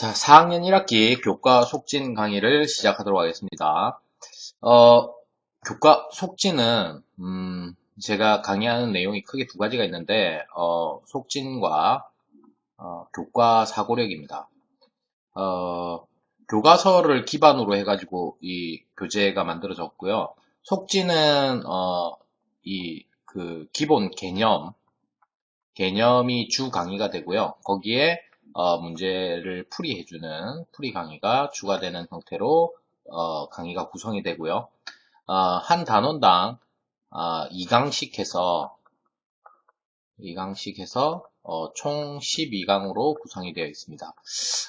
자, 4학년 1학기 교과 속진 강의를 시작하도록 하겠습니다. 어, 교과 속진은, 음, 제가 강의하는 내용이 크게 두 가지가 있는데, 어, 속진과, 어, 교과 사고력입니다. 어, 교과서를 기반으로 해가지고 이 교재가 만들어졌고요. 속진은, 어, 이, 그, 기본 개념, 개념이 주 강의가 되고요. 거기에 어, 문제를 풀이해주는 풀이 강의가 추가되는 형태로 어, 강의가 구성이 되고요. 어, 한 단원당 2강씩 해서 2강씩 해서 어, 총 12강으로 구성이 되어 있습니다.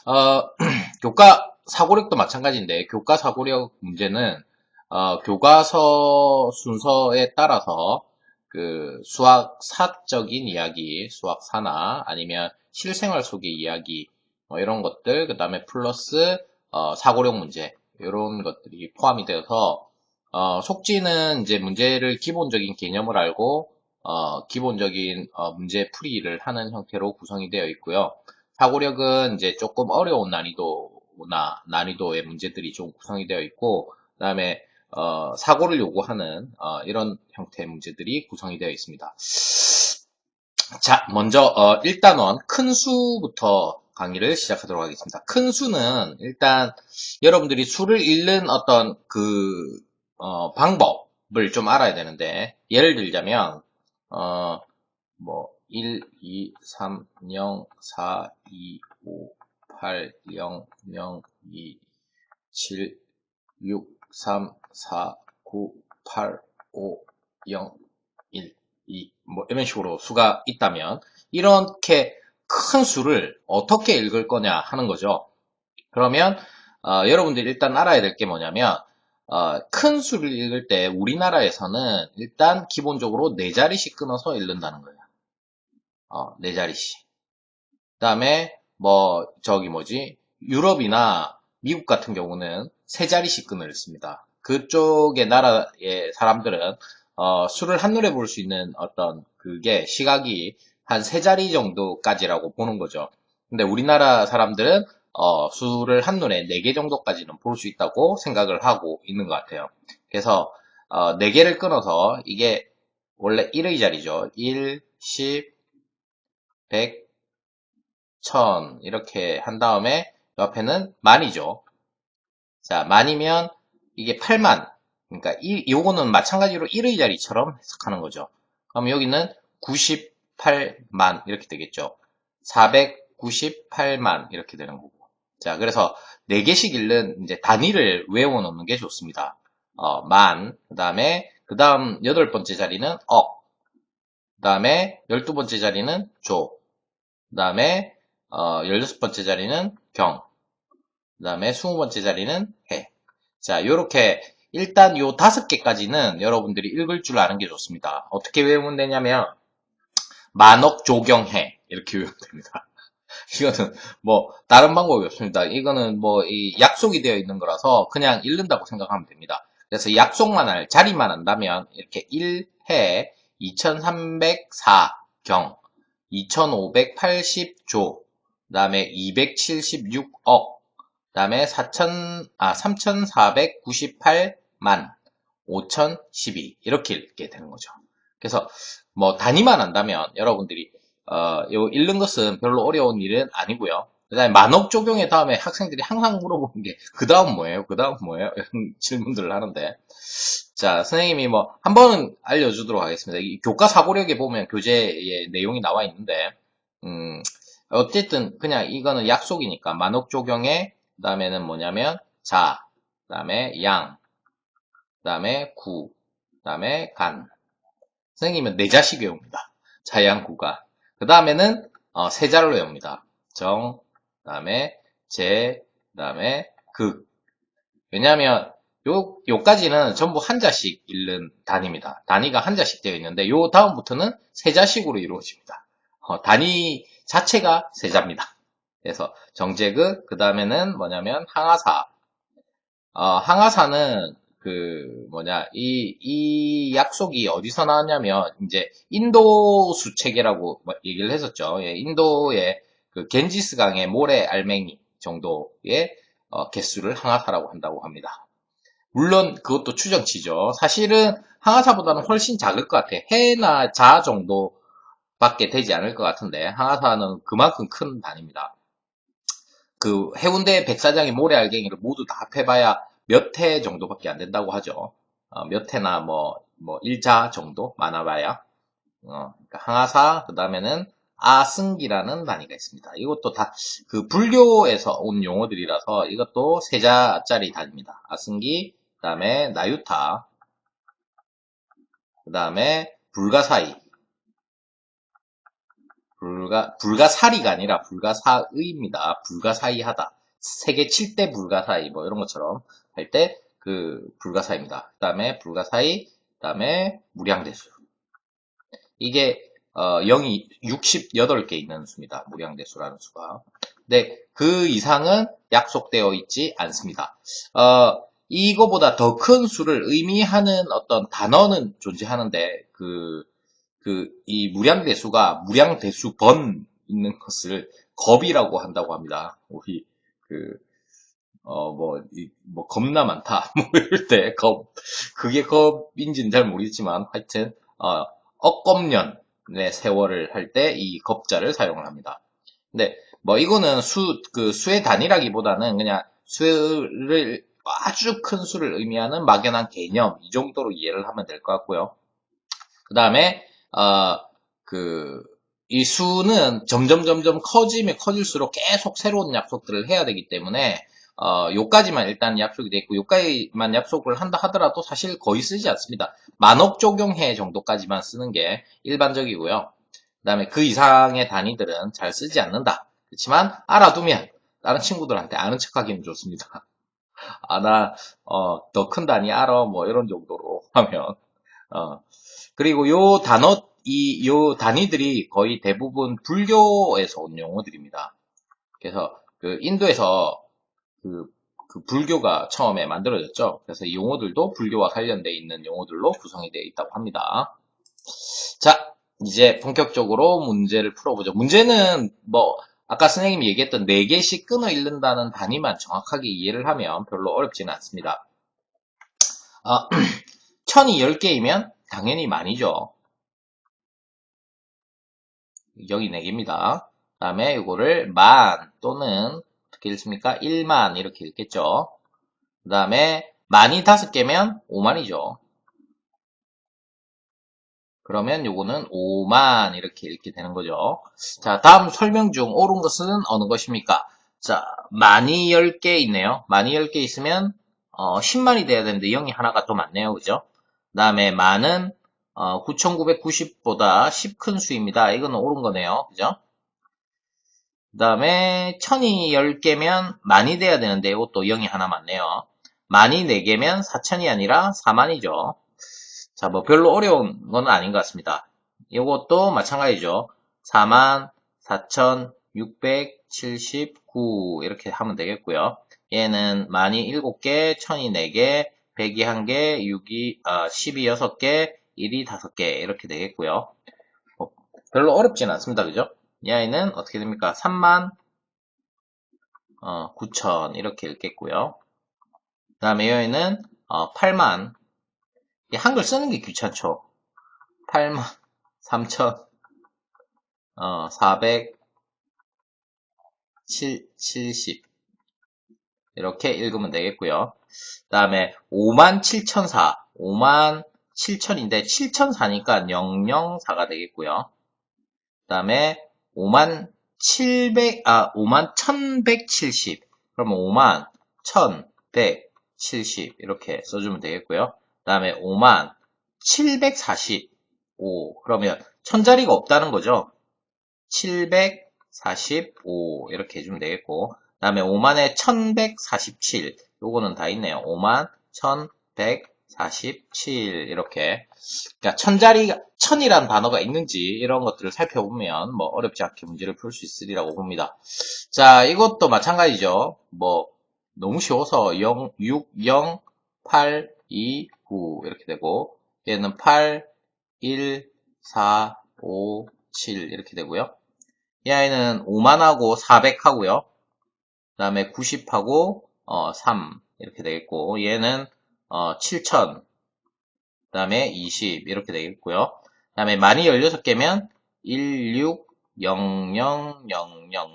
어, 교과 사고력도 마찬가지인데 교과 사고력 문제는 어, 교과서 순서에 따라서 그 수학 사적인 이야기, 수학 사나 아니면 실생활 속의 이야기 뭐 이런 것들 그 다음에 플러스 어, 사고력 문제 이런 것들이 포함이 되어서 어, 속지는 이제 문제를 기본적인 개념을 알고 어, 기본적인 어, 문제 풀이를 하는 형태로 구성이 되어 있고요. 사고력은 이제 조금 어려운 난이도나 난이도의 문제들이 좀 구성이 되어 있고 그 다음에 어, 사고를 요구하는 어, 이런 형태의 문제들이 구성이 되어 있습니다. 자, 먼저 어, 1단원 큰 수부터 강의를 시작하도록 하겠습니다. 큰 수는 일단 여러분들이 수를 읽는 어떤 그 어, 방법을 좀 알아야 되는데 예를 들자면 어, 뭐 1, 2, 3, 0, 4, 2, 5, 8, 0, 0, 2, 7, 6, 3, 4, 9, 8, 5, 0, 1, 2, 뭐 이런 식으로 수가 있다면 이렇게 큰 수를 어떻게 읽을 거냐 하는 거죠. 그러면 어, 여러분들이 일단 알아야 될 게 뭐냐면 어, 큰 수를 읽을 때 우리나라에서는 일단 기본적으로 네 자리씩 끊어서 읽는다는 거예요. 어, 네 자리씩. 그 다음에 뭐 저기 뭐지 유럽이나 미국 같은 경우는 세 자리씩 끊어 읽습니다. 그쪽의 나라의 사람들은 어, 수를 한눈에 볼 수 있는 어떤 그게 시각이 한 세 자리 정도까지라고 보는 거죠. 근데 우리나라 사람들은 어, 수를 한눈에 네 개 정도까지는 볼 수 있다고 생각을 하고 있는 것 같아요. 그래서 어, 4개를 끊어서 이게 원래 1의 자리죠. 1, 10, 100, 1000 이렇게 한 다음에 옆에는 만이죠. 자, 만이면 이게 8만 그러니까 이 요거는 마찬가지로 1의 자리처럼 해석하는 거죠. 그럼 여기는 98만 이렇게 되겠죠. 498만 이렇게 되는 거고. 자, 그래서 4개씩 읽는 이제 단위를 외워 놓는 게 좋습니다. 어, 만, 그 다음에, 그 다음 여덟 번째 자리는 억, 그 다음에 열두 번째 자리는 조, 그 다음에 어, 열여섯 번째 자리는 경, 그 다음에 스무 번째 자리는 해. 자, 요렇게 일단 요 다섯 개까지는 여러분들이 읽을 줄 아는 게 좋습니다. 어떻게 외우면 되냐면 만억 조경해 이렇게 외우면 됩니다. 이거는 뭐 다른 방법이 없습니다. 이거는 뭐 약속이 되어 있는 거라서 그냥 읽는다고 생각하면 됩니다. 그래서 약속만 할 자리만 한다면 이렇게 1해 2304경 2580조 그 다음에 276억 그 다음에 4천, 아, 3,498 만5,012 이렇게 읽게 되는 거죠. 그래서 뭐 단위만 한다면 여러분들이 어, 요 읽는 것은 별로 어려운 일은 아니고요. 그 다음에 만억 적용의 다음에 학생들이 항상 물어보는 게 그 다음 뭐예요? 그 다음 뭐예요? 이런 질문들을 하는데 자 선생님이 뭐 한 번은 알려주도록 하겠습니다. 이 교과 사고력에 보면 교재에 내용이 나와 있는데 음, 어쨌든 그냥 이거는 약속이니까 만억 적용의 그 다음에는 뭐냐면 자, 그 다음에 양, 그 다음에 구, 그 다음에 간. 선생님은 네 자식 외웁니다. 자양구가. 그 다음에는 어, 세 자를 외웁니다. 정, 그 다음에 제, 그 다음에 극. 왜냐하면 요, 요까지는 전부 한 자씩 읽는 단위입니다. 단위가 한 자씩 되어 있는데 요 다음부터는 세자식으로 이루어집니다. 어, 단위 자체가 세 자입니다. 그래서 정제극, 그 다음에는 뭐냐면 항하사. 어, 항하사는 그 뭐냐 이, 이 약속이 어디서 나왔냐면 이제 인도 수체계라고 뭐 얘기를 했었죠. 예, 인도의 그 겐지스 강의 모래 알맹이 정도의 어, 개수를 항하사라고 한다고 합니다. 물론 그것도 추정치죠. 사실은 항하사보다는 훨씬 작을 것 같아. 해나 자 정도밖에 되지 않을 것 같은데 항하사는 그만큼 큰 단위입니다. 그 해운대 백사장의 모래 알갱이를 모두 다 합해봐야 몇해 정도밖에 안 된다고 하죠. 어, 몇 해나 뭐, 뭐, 일자 정도 많아봐야. 어, 그러니까 항하사, 그 다음에는 아승기라는 단위가 있습니다. 이것도 다 그 불교에서 온 용어들이라서 이것도 세자짜리 단위입니다. 아승기, 그 다음에 나유타, 그 다음에 불가사의, 불가, 불가사리가 아니라 불가사의입니다. 불가사의하다. 세계 7대 불가사의, 뭐 이런 것처럼 할 때 그 불가사의입니다. 그 다음에 불가사의, 그 다음에 무량대수. 이게 어, 0이 68개 있는 수입니다. 무량대수라는 수가. 네, 그 이상은 약속되어 있지 않습니다. 어, 이거보다 더 큰 수를 의미하는 어떤 단어는 존재하는데, 그, 그, 이 무량대수가 무량대수 번 있는 것을 겁이라고 한다고 합니다. 우리, 그, 어, 뭐, 이, 뭐, 겁나 많다. 뭐, 이럴 때, 겁. 그게 겁인지는 잘 모르겠지만, 하여튼, 어, 억겁년의 세월을 할 때 이 겁자를 사용을 합니다. 근데, 뭐, 이거는 수, 그, 수의 단위라기보다는 그냥 수를, 아주 큰 수를 의미하는 막연한 개념, 이 정도로 이해를 하면 될 것 같고요. 그 다음에, 어, 그, 이 수는 점점 점점 커지면 커질수록 계속 새로운 약속들을 해야 되기 때문에 어, 요까지만 일단 약속이 돼 있고 요까지만 약속을 한다 하더라도 사실 거의 쓰지 않습니다. 만억 적용해 정도까지만 쓰는 게 일반적이고요. 그 다음에 그 이상의 단위들은 잘 쓰지 않는다. 그렇지만 알아두면 다른 친구들한테 아는 척하기는 좋습니다. 아, 나, 어, 더 큰 단위 알아, 뭐, 이런 정도로 하면. 어, 그리고 요 단어, 이, 요 단위들이 거의 대부분 불교에서 온 용어들입니다. 그래서, 그, 인도에서 그, 그 불교가 처음에 만들어졌죠. 그래서 이 용어들도 불교와 관련되어 있는 용어들로 구성이 되어 있다고 합니다. 자, 이제 본격적으로 문제를 풀어보죠. 문제는 뭐 아까 선생님이 얘기했던 4개씩 끊어 읽는다는 단위만 정확하게 이해를 하면 별로 어렵지는 않습니다. 어, 천이 10개이면 당연히 많이죠. 0이 4개입니다. 그 다음에 이거를 만 또는 어떻게 읽습니까? 1만 이렇게 읽겠죠. 그 다음에 만이 5개면 5만이죠. 그러면 요거는 5만 이렇게 읽게 되는 거죠. 자, 다음 설명 중 옳은 것은 어느 것입니까? 자, 만이 10개 있네요. 만이 10개 있으면 어, 10만이 돼야 되는데 0이 하나가 더 많네요. 그죠? 그 다음에 만은 어, 9990보다 10 큰 수입니다. 이거는 옳은 거네요. 그죠? 그 다음에 천이 10개면 만이 돼야 되는데 이것도 0이 하나 맞네요. 만이 4개면 4천이 아니라 4만이죠. 자, 뭐 별로 어려운 건 아닌 것 같습니다. 이것도 마찬가지죠. 4만 4,679 이렇게 하면 되겠고요. 얘는 만이 7개, 천이 4개, 100이 1개, 6이, 아, 10이 6개, 1이 5개 이렇게 되겠고요. 뭐 별로 어렵진 않습니다. 그죠? 이 아이는 어떻게 됩니까? 3만 어, 9천 이렇게 읽겠고요. 그 다음에 이 아이는 어, 8만 한글 쓰는 게 귀찮죠. 8만 3천 어, 400 7, 70 이렇게 읽으면 되겠고요. 그 다음에 5만 7천사 5만 7천인데 7천사니까 004가 되겠고요. 그 다음에 5만 700, 아, 5만 1170. 그러면 5만 1170. 이렇게 써주면 되겠고요. 그 다음에 5만 745. 그러면 천자리가 없다는 거죠. 745. 이렇게 해주면 되겠고. 그 다음에 5만에 1147. 요거는 다 있네요. 5만 1147. 47 이렇게 그러니까 천자리가 천이란 단어가 있는지 이런 것들을 살펴보면 뭐 어렵지 않게 문제를 풀 수 있으리라고 봅니다. 자 이것도 마찬가지죠. 뭐 너무 쉬워서 0, 6, 0, 8, 2, 9 이렇게 되고 얘는 8, 1, 4, 5, 7 이렇게 되고요. 이 아이는 5만하고 400 하고요. 다음에 90하고 어, 3 이렇게 되겠고 얘는 어, 7000 그 다음에 20 이렇게 되겠고요. 그 다음에 만이 16개면 160000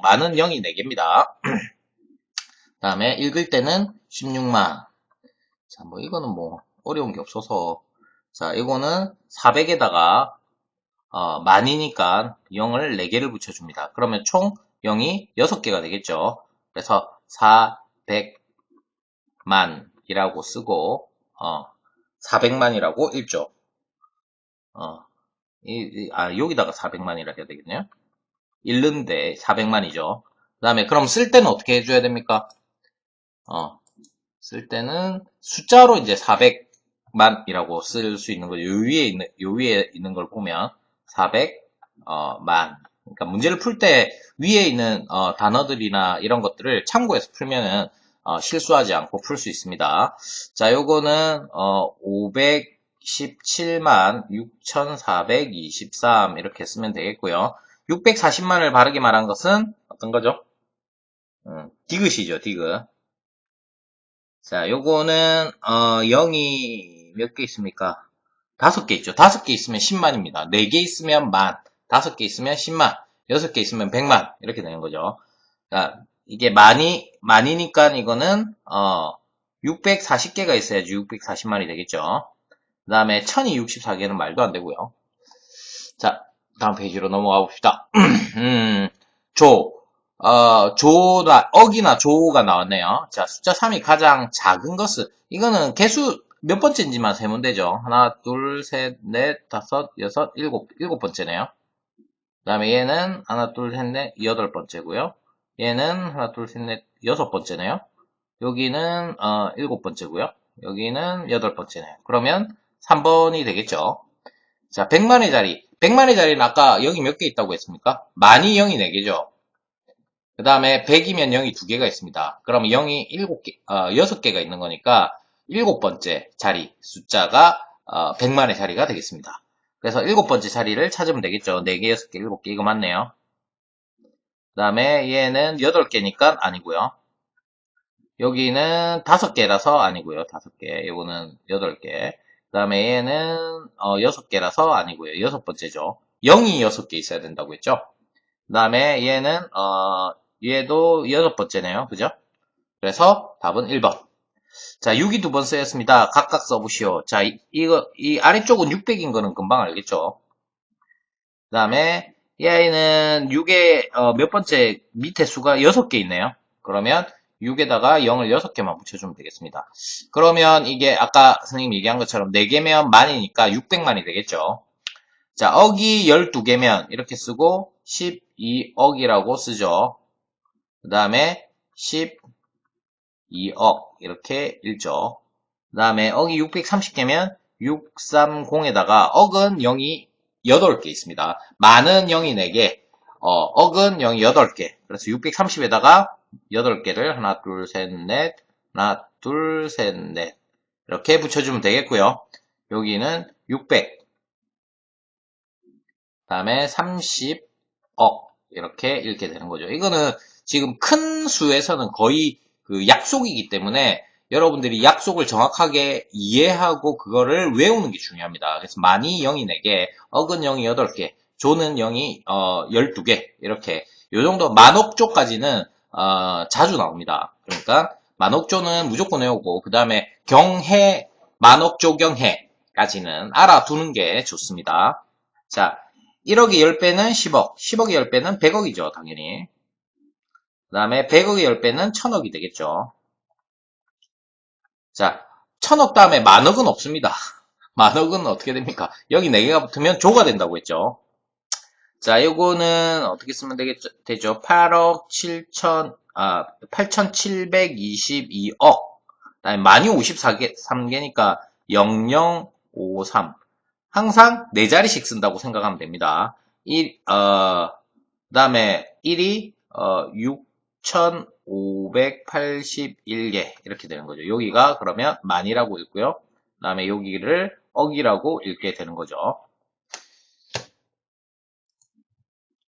만은 0이 4개입니다. 그 다음에 읽을 때는 16만. 자, 뭐 이거는 뭐 어려운 게 없어서 자, 이거는 400에다가 어, 만이니까 0을 4개를 붙여줍니다. 그러면 총 0이 6개가 되겠죠. 그래서 400만 이라고 쓰고 어, 400만이라고 읽죠. 어, 이, 이- 아, 여기다가 400만이라 해야 되겠네요. 읽는데 400만이죠. 그 다음에 그럼 쓸 때는 어떻게 해줘야 됩니까? 어, 쓸 때는 숫자로 이제 400만이라고 쓸 수 있는 거죠. 요 위에 있는, 요 위에 있는 걸 보면 400만. 그러니까 문제를 풀 때 위에 있는 어, 단어들이나 이런 것들을 참고해서 풀면은 어, 실수하지 않고 풀 수 있습니다. 자, 요거는 어, 517만 6,423 이렇게 쓰면 되겠고요. 640만을 바르게 말한 것은 어떤 거죠? 음, 디귿이죠, 디귿. 자, 요거는 어, 0이 몇 개 있습니까? 다섯 개 있죠. 다섯 개 있으면 10만입니다. 네 개 있으면 만, 다섯 개 있으면 10만, 여섯 개 있으면 100만 이렇게 되는 거죠. 자, 이게 만이 만이니까 이거는 어 640개가 있어야지 640만이 되겠죠. 그 다음에 1064개는 말도 안 되고요. 자, 다음 페이지로 넘어가 봅시다. 음, 조, 어, 조나, 억이나 조가 나왔네요. 자, 숫자 3이 가장 작은 것은, 이거는 개수 몇 번째인지만 세면 되죠. 하나, 둘, 셋, 넷, 다섯, 여섯, 일곱, 일곱 번째네요. 그 다음에 얘는 하나, 둘, 셋, 넷, 여덟 번째고요. 얘는 하나, 둘, 셋, 넷, 여섯 번째네요. 여기는, 어, 일곱 번째고요. 여기는 여덟 번째네요. 그러면 3번이 되겠죠. 자, 100만의 자리. 100만의 자리는 아까 여기 몇개 있다고 했습니까? 만이 0이 4개죠. 그 다음에 100이면 0이 2개가 있습니다. 그럼 0이 7개, 어, 6개가 있는 거니까 7번째 자리 숫자가 어, 100만의 자리가 되겠습니다. 그래서 7번째 자리를 찾으면 되겠죠. 4개, 6개, 7개 이거 맞네요. 그 다음에 얘는 8개니까 아니고요. 여기는 5개라서 아니고요. 5개. 이거는 8개. 그 다음에 얘는 어, 6개라서 아니고요. 여섯 번째죠. 0이 6개 있어야 된다고 했죠. 그 다음에 얘는 어, 얘도 여섯 번째네요. 그죠? 그래서 답은 1번. 자, 6이 두 번 쓰였습니다. 각각 써보시오. 자, 이, 이거, 이 아래쪽은 600인 거는 금방 알겠죠? 그 다음에 얘는 6의 어, 몇 번째 밑에 수가 6개 있네요. 그러면 6에다가 0을 6개만 붙여주면 되겠습니다. 그러면 이게 아까 선생님이 얘기한 것처럼 4개면 만이니까 600만이 되겠죠. 자, 억이 12개면 이렇게 쓰고 12억이라고 쓰죠. 그 다음에 12억 이렇게 읽죠. 그 다음에 억이 630개면 630에다가 억은 0이 8개 있습니다. 0이 4개, 어, 억은 0이 8개. 그래서 630에다가 8개를 하나, 둘, 셋, 넷, 하나, 둘, 셋, 넷. 이렇게 붙여주면 되겠고요. 여기는 600. 다음에 30억. 이렇게 읽게 되는 거죠. 이거는 지금 큰 수에서는 거의 그 약속이기 때문에 여러분들이 약속을 정확하게 이해하고 그거를 외우는 게 중요합니다. 그래서 0이 4개, 억은 0이 8개, 조는 0이 어, 12개 이렇게 요 정도 만억조까지는 어, 자주 나옵니다. 그러니까 만억조는 무조건 외우고 그 다음에 경해, 만억조경해까지는 알아두는 게 좋습니다. 자, 1억이 10배는 10억, 10억이 10배는 100억이죠, 당연히. 그 다음에 100억이 10배는 1000억이 되겠죠. 자, 1000억 다음에 만억은 없습니다. 만억은 어떻게 됩니까? 여기 4개가 붙으면 조가 된다고 했죠. 자, 요거는 어떻게 쓰면 되겠죠? 되죠? 8억 7천, 아, 8,722억. 다음에 만이 54개, 3개니까 0053. 항상 4자리씩 쓴다고 생각하면 됩니다. 1, 어, 그 다음에 1이, 어, 6,581개. 이렇게 되는 거죠. 여기가 그러면 만이라고 읽고요. 그 다음에 여기를 억이라고 읽게 되는 거죠.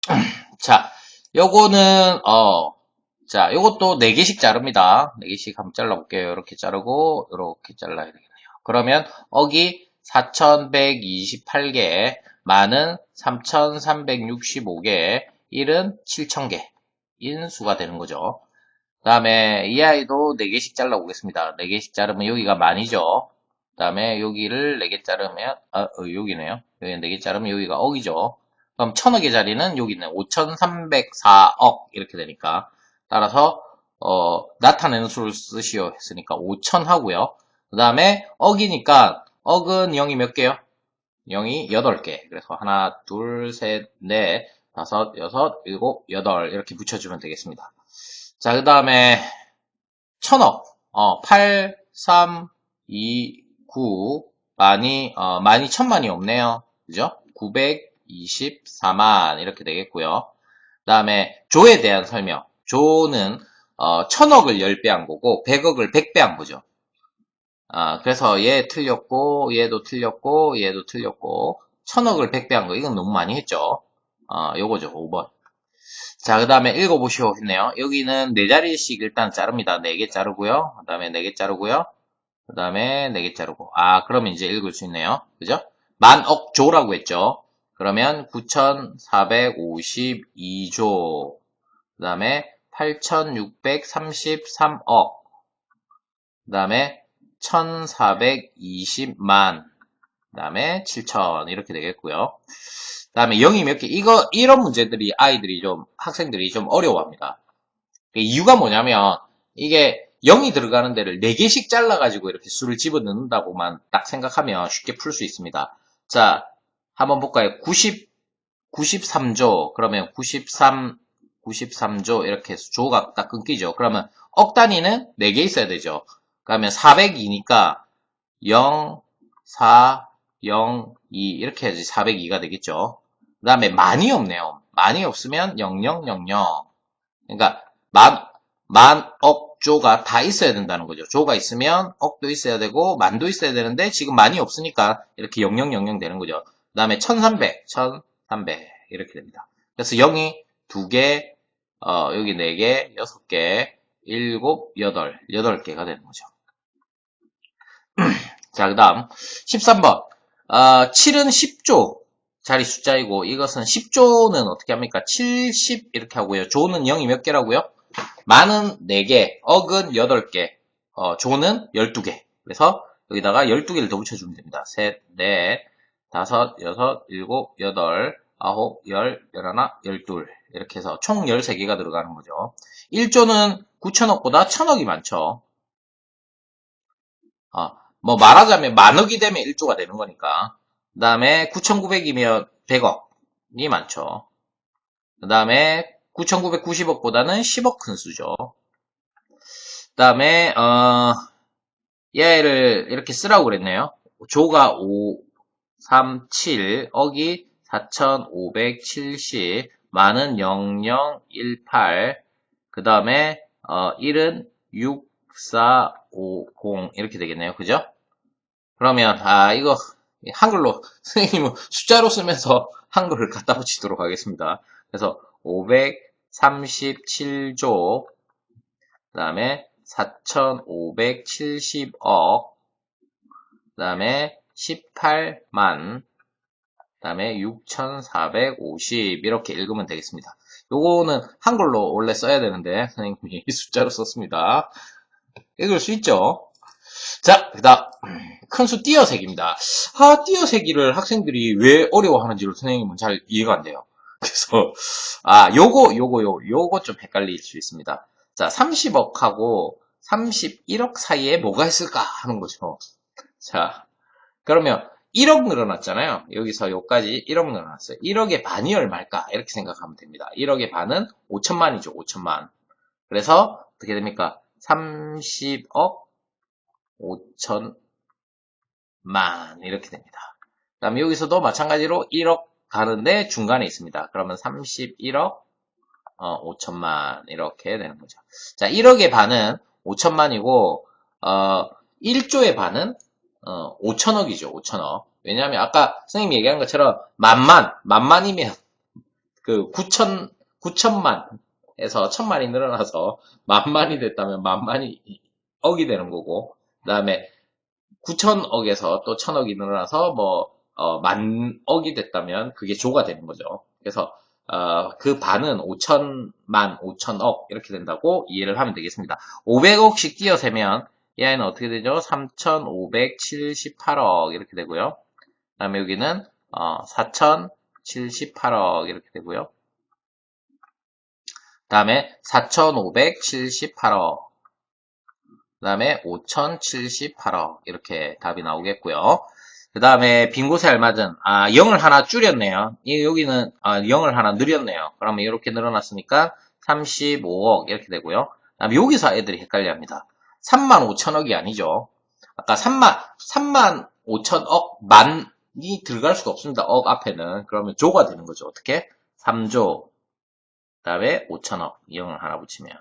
자, 요거는, 어, 자, 요것도 4개씩 자릅니다. 4개씩 한번 잘라볼게요. 이렇게 자르고, 이렇게 잘라야 되겠네요. 그러면, 억이 4128개, 만은 3365개, 1은 7000개, 인 수가 되는 거죠. 그 다음에, 이 아이도 4개씩 잘라 보겠습니다. 4개씩 자르면 여기가 만이죠. 그 다음에, 여기를 4개 자르면, 아, 어, 여기네요. 여기 4개 자르면 여기가 억이죠. 그럼 1000억의 자리는 여기 있네. 5304억, 이렇게 되니까. 따라서 어, 나타내는 수를 쓰시오 했으니까 5천 하고요. 그 다음에 억이니까 억은 0이 몇 개요? 0이 8개. 그래서 하나, 둘, 셋, 넷, 다섯, 여섯, 일곱, 여덟 이렇게 붙여주면 되겠습니다. 자, 그 다음에 천억 어, 8, 3, 2, 9 많이 어, 많이 천만이 없네요. 그죠? 924만 이렇게 되겠고요. 그 다음에 조에 대한 설명. 조는 어, 천억을 10배 한 거고 100억을 100배 한 거죠. 아, 그래서 얘 틀렸고 얘도 틀렸고 얘도 틀렸고 천억을 100배 한 거 이건 너무 많이 했죠. 어, 요거죠. 5번. 자, 그 다음에 읽어보시오 했네요. 여기는 4자리씩 일단 자릅니다. 4개 자르고요. 그 다음에 4개 자르고요. 그 다음에 4개 자르고. 아, 그러면 이제 읽을 수 있네요. 그죠? 만억조라고 했죠. 그러면 9,452조. 그 다음에 8,633억. 그 다음에 1,420만. 그 다음에 7,000 이렇게 되겠고요. 그 다음에 0이 몇 개? 이거 이런 문제들이 아이들이 좀 학생들이 좀 어려워합니다. 그 이유가 뭐냐면 이게 0이 들어가는 데를 4개씩 잘라가지고 이렇게 수를 집어넣는다고만 딱 생각하면 쉽게 풀 수 있습니다. 자, 한번 볼까요? 90, 93조, 그러면 93, 93조, 이렇게 조가 딱 끊기죠. 그러면 억 단위는 4개 있어야 되죠. 그러면 402니까 0, 4, 0, 2, 이렇게 해야지 402가 되겠죠. 그 다음에 만이 없네요. 만이 없으면 0000. 그러니까 만, 만, 억, 조가 다 있어야 된다는 거죠. 조가 있으면 억도 있어야 되고 만도 있어야 되는데 지금 만이 없으니까 이렇게 0000 되는 거죠. 그 다음에 1300, 1300 이렇게 됩니다. 그래서 0이 2개, 어, 여기 4개, 6개, 7, 8, 8개가 되는 거죠. 자, 그 다음 13번 어, 7은 10조 자리 숫자이고 이것은 10조는 어떻게 합니까? 70 이렇게 하고요. 조는 0이 몇 개라고요? 만은 4개, 억은 8개, 어, 조는 12개. 그래서 여기다가 12개를 더 붙여주면 됩니다. 셋, 넷, 다섯, 여섯, 일곱, 여덟, 아홉, 열, 열하나, 열둘. 이렇게 해서 총 13개가 들어가는 거죠. 1조는 9천억보다 천억이 많죠. 어, 뭐 말하자면 만억이 되면 1조가 되는 거니까. 그 다음에 9,900이면 100억이 많죠. 그 다음에 9,990억보다는 10억 큰 수죠. 그 다음에 어, 얘를 이렇게 쓰라고 그랬네요. 조가 5, 3, 7, 억이 4,570, 만은 0018, 그 다음에 어, 1은 6450 이렇게 되겠네요. 그죠? 그러면 아 이거 한글로 선생님은 숫자로 쓰면서 한글을 갖다 붙이도록 하겠습니다. 그래서 537조 그 다음에 4,570억 그 다음에 18만 그 다음에 6,450 이렇게 읽으면 되겠습니다. 요거는 한글로 원래 써야 되는데 선생님이 숫자로 썼습니다. 읽을 수 있죠? 자, 그 다음 큰 수 띄어세기입니다. 아, 띄어세기를 학생들이 왜 어려워하는지를 선생님은 잘 이해가 안 돼요. 그래서 아, 요거 요거 요 요거 좀 헷갈릴 수 있습니다. 자, 30억하고 31억 사이에 뭐가 있을까 하는 거죠. 자, 그러면 1억 늘어났잖아요. 여기서 여기까지 1억 늘어났어요. 1억의 반이 얼마일까? 이렇게 생각하면 됩니다. 1억의 반은 5천만이죠. 5천만. 그래서 어떻게 됩니까? 30억 5천만 이렇게 됩니다. 그 다음에 여기서도 마찬가지로 1억 가는데 중간에 있습니다. 그러면 31억 어, 5천만 이렇게 되는 거죠. 자, 1억의 반은 5천만이고 어, 1조의 반은 어, 5천억이죠. 5천억. 왜냐하면 아까 선생님이 얘기한 것처럼 만만, 만만이면 그 9천, 9천만 해서 천만이 늘어나서 만만이 됐다면 만만이 억이 되는 거고 그 다음에 9천억에서 또 천억이 늘어나서 뭐 어, 만억이 됐다면 그게 조가 되는 거죠. 그래서 어, 그 반은 5천만, 5천억 이렇게 된다고 이해를 하면 되겠습니다. 500억씩 띄어 세면 이 아이는 어떻게 되죠? 3,578억 이렇게 되고요. 그 다음에 여기는 어, 4,078억 이렇게 되고요. 그 다음에 4,578억 그 다음에 5,078억 이렇게 답이 나오겠고요. 그 다음에 빈 곳에 알맞은 아 0을 하나 줄였네요. 이 여기는 아, 0을 하나 늘렸네요. 그러면 이렇게 늘어났으니까 35억 이렇게 되고요. 그 다음에 여기서 애들이 헷갈려합니다. 3만 5천억이 아니죠. 아까 3만 3만 5천억 만이 들어갈 수가 없습니다. 억 앞에는 그러면 조가 되는 거죠. 어떻게? 3조 그 다음에 5천억 0을 하나 붙이면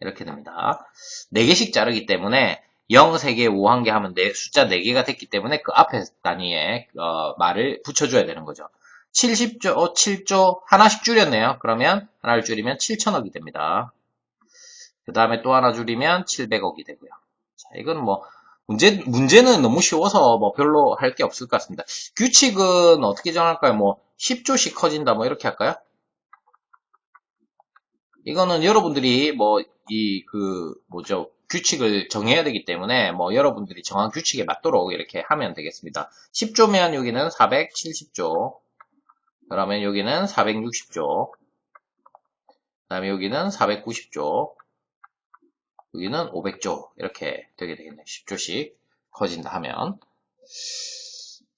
이렇게 됩니다. 4개씩 자르기 때문에 0, 3개, 5, 1개 하면 네, 숫자 4개가 됐기 때문에 그 앞에 단위에 어, 말을 붙여줘야 되는 거죠. 70조, 7조 하나씩 줄였네요. 그러면 하나를 줄이면 7천억이 됩니다. 그 다음에 또 하나 줄이면 700억이 되고요. 자, 이건 뭐 문제, 문제는 너무 쉬워서 뭐 별로 할 게 없을 것 같습니다. 규칙은 어떻게 정할까요? 뭐 10조씩 커진다 뭐 이렇게 할까요? 이거는 여러분들이 뭐 이 그 뭐죠 규칙을 정해야 되기 때문에 뭐 여러분들이 정한 규칙에 맞도록 이렇게 하면 되겠습니다. 10조면 여기는 470조 그러면 여기는 460조 그 다음에 여기는 490조 여기는 500조 이렇게 되게 되겠네요. 10조씩 커진다 하면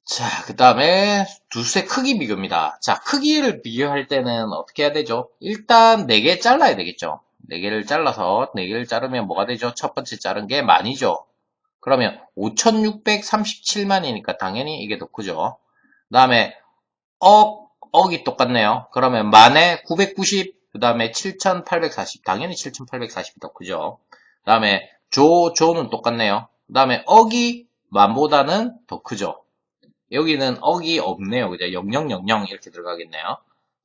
자, 그 다음에 두세 크기 비교입니다. 자, 크기를 비교할 때는 어떻게 해야 되죠? 일단 4개 잘라야 되겠죠. 4개를 잘라서 4개를 자르면 뭐가 되죠? 첫 번째 자른 게 만이죠. 그러면 5637만이니까 당연히 이게 더 크죠. 그 다음에 억, 억이 똑같네요. 그러면 만에 990, 그 다음에 7840, 당연히 7840이 더 크죠. 그 다음에 조, 조는 똑같네요. 그 다음에 억이 만보다는 더 크죠. 여기는 억이 없네요. 그죠? 0000 이렇게 들어가겠네요.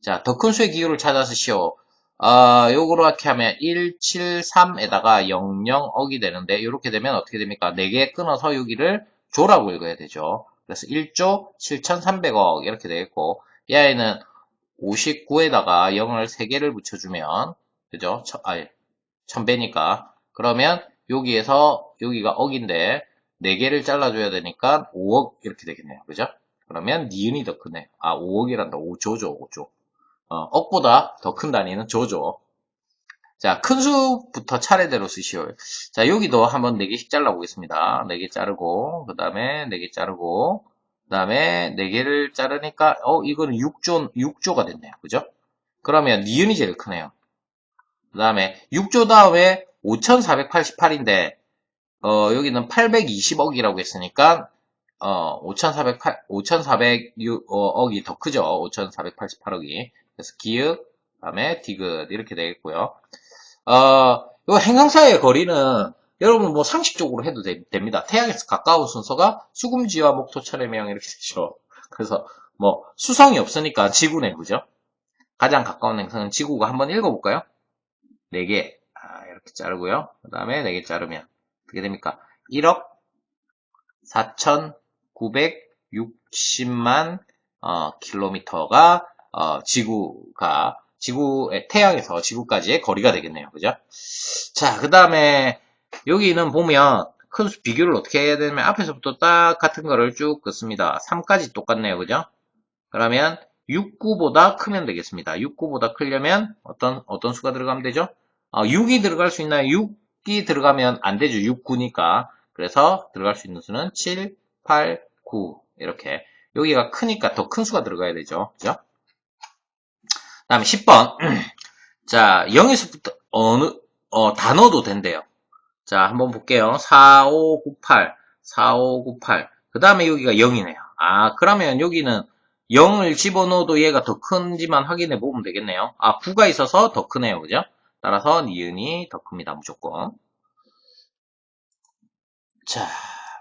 자, 더 큰 수의 기호를 찾아서 시오. 아, 요거로 이렇게 하면 173에다가 00 억이 되는데, 이렇게 되면 어떻게 됩니까? 4개 끊어서 여기를 조라고 읽어야 되죠. 그래서 1조 7,300억 이렇게 되겠고, 이 아이는 59에다가 0을 3개를 붙여주면, 그죠? 천, 아니, 1000배니까. 그러면 여기에서, 여기가 억인데, 4개를 잘라줘야 되니까 5억 이렇게 되겠네요. 그죠? 그러면 니은이 더 크네. 아, 5억이란다. 5조죠, 5조. 어, 억보다 더 큰 단위는 조죠. 자, 큰 수부터 차례대로 쓰시오. 자, 여기도 한번 4개씩 잘라보겠습니다. 4개 자르고, 그 다음에 4개 자르고, 그 다음에 4개를 자르니까, 어, 이거는 6조, 6조가 됐네요. 그죠? 그러면 니은이 제일 크네요. 그 다음에 6조 다음에 5488인데, 어, 여기는 820억이라고 했으니까, 어, 5,400, 5,400억이 더 크죠. 5,488억이. 그래서 기역, 그 다음에 디귿, 이렇게 되겠고요. 어, 요 행성사의 거리는 여러분 뭐 상식적으로 해도 되, 됩니다. 태양에서 가까운 순서가 수금지와 목토 철의 명 이렇게 되죠. 그래서 뭐 수성이 없으니까 지구네, 그죠? 가장 가까운 행성은 지구가 한번 읽어볼까요? 4개. 아, 이렇게 자르고요. 그 다음에 4개 자르면 어떻게 됩니까? 1억 4,960만 어, 킬로미터가 어, 지구가 지구의 태양에서 지구까지의 거리가 되겠네요. 그죠? 자, 그 다음에 여기는 보면 큰 수 비교를 어떻게 해야 되냐면 앞에서부터 딱 같은 거를 쭉 긋습니다. 3까지 똑같네요. 그죠? 그러면 69보다 크면 되겠습니다. 69보다 크려면 어떤 어떤 수가 들어가면 되죠? 어, 6이 들어갈 수 있나요? 6 이 들어가면 안 되죠. 6, 9니까. 그래서 들어갈 수 있는 수는 7, 8, 9 이렇게 여기가 크니까 더 큰 수가 들어가야 되죠. 그죠? 다음에 10번. 자, 0에서부터 어느, 어, 단어도 된대요. 자, 한번 볼게요. 4598, 4598. 그 다음에 여기가 0이네요. 아, 그러면 여기는 0을 집어넣어도 얘가 더 큰지만 확인해 보면 되겠네요. 아, 9가 있어서 더 크네요. 그죠? 따라서 니은이 더 큽니다. 무조건. 자,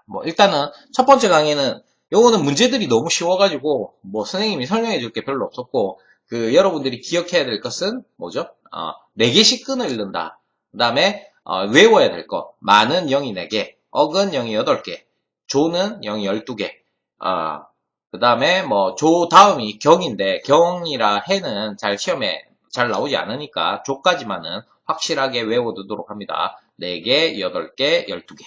뭐, 일단은 첫 번째 강의는 요거는 문제들이 너무 쉬워가지고, 뭐, 선생님이 설명해 줄 게 별로 없었고, 그 여러분들이 기억해야 될 것은 뭐죠? 어, 4개씩 끈을 읽는다. 그 다음에 어, 외워야 될 거. 많은 0이 4개, 억은 0이 8개, 조는 0이 12개. 어, 그 다음에 뭐 조 다음이 경인데 경이라 해는 잘 시험에 잘 나오지 않으니까 조까지만은 확실하게 외워두도록 합니다. 4개, 8개, 12개.